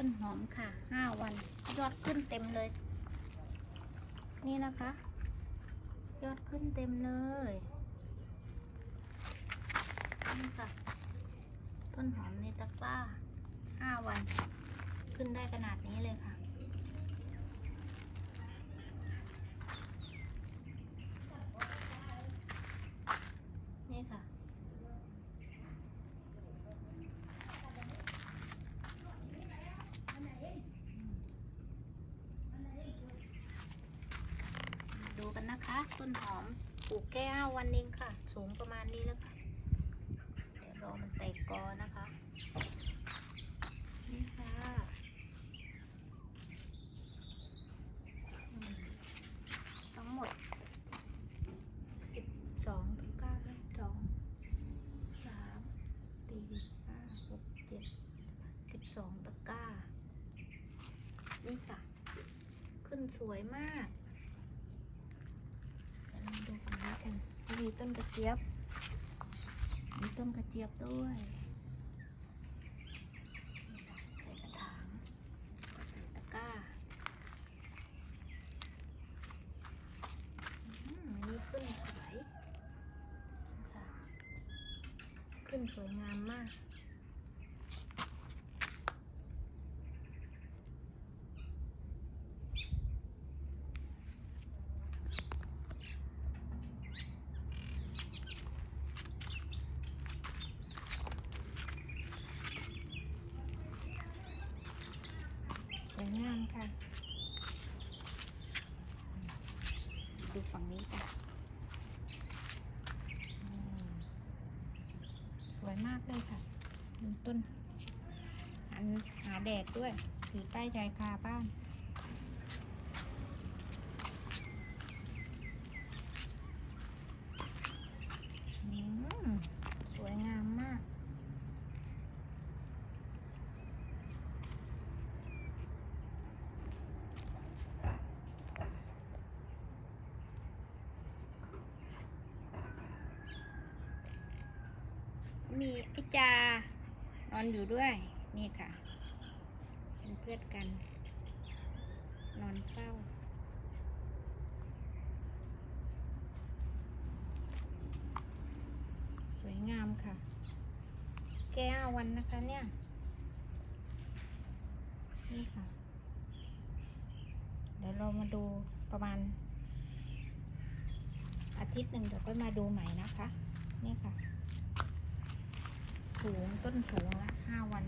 ต้นหอมค่ะห้าวัน ยอดขึ้นเต็มเลย นี่นะคะ ยอดขึ้นเต็มเลยนี่ค่ะ ต้นหอมในตะกร้าห้าวัน ขึ้นได้ขนาดนี้เลยค่ะ นี่ค่ะ ดูกันนะคะ ต้นหอมปลูกแค่ห้าวันเองค่ะ สูงประมาณนี้แล้วค่ะ เดี๋ยวรอมันแตกกอนะคะ นี่ค่ะทั้งหมดสิบสองตะกร้าสองสามสี่ห้าหกเจ็ดสิบสองตะกร้า นี่ค่ะ ขึ้นสวยมาก เดี๋ยวเรามาดูฝั่งนี้กัน มีต้นกระเจี๊ยบ มีต้นกระเจี๊ยบด้วยใส่กระถางใส่ตะกร้าอืมอันนี่ขึ้นสวย ขึ้นสวยงามมาก สวยงามค่ะ ดูฝั่งนี้ค่ะสวยมากเลยค่ะต้นอันหาแดดด้วยถือใต้ชายคาบ้านอืมสวยงามมาก มีไอจานอนอยู่ด้วย นี่ค่ะ เป็นเพื่อนกัน นอนเฝ้า สวยงามค่ะ แก้ววันนะคะเนี่ย นี่ค่ะ เดี๋ยวเรามาดูประมาณ อาทิตย์หนึ่งเดี๋ยวก็มาดูใหม่นะคะ นี่ค่ะ สูงต้นสูงละห้าวัน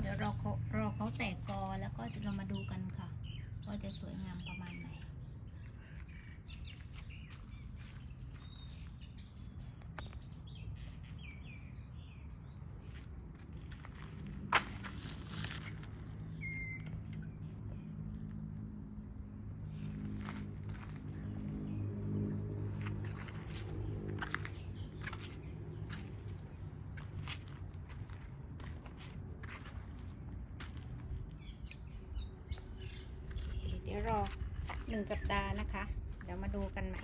เดี๋ยวรอเขารอเขาแตกกอแล้วก็จะเรามาดูกันค่ะ ว่าจะสวยงามประมาณไหน รอหนึ่งสัปดาห์นะคะ เดี๋ยวมาดูกันใหม่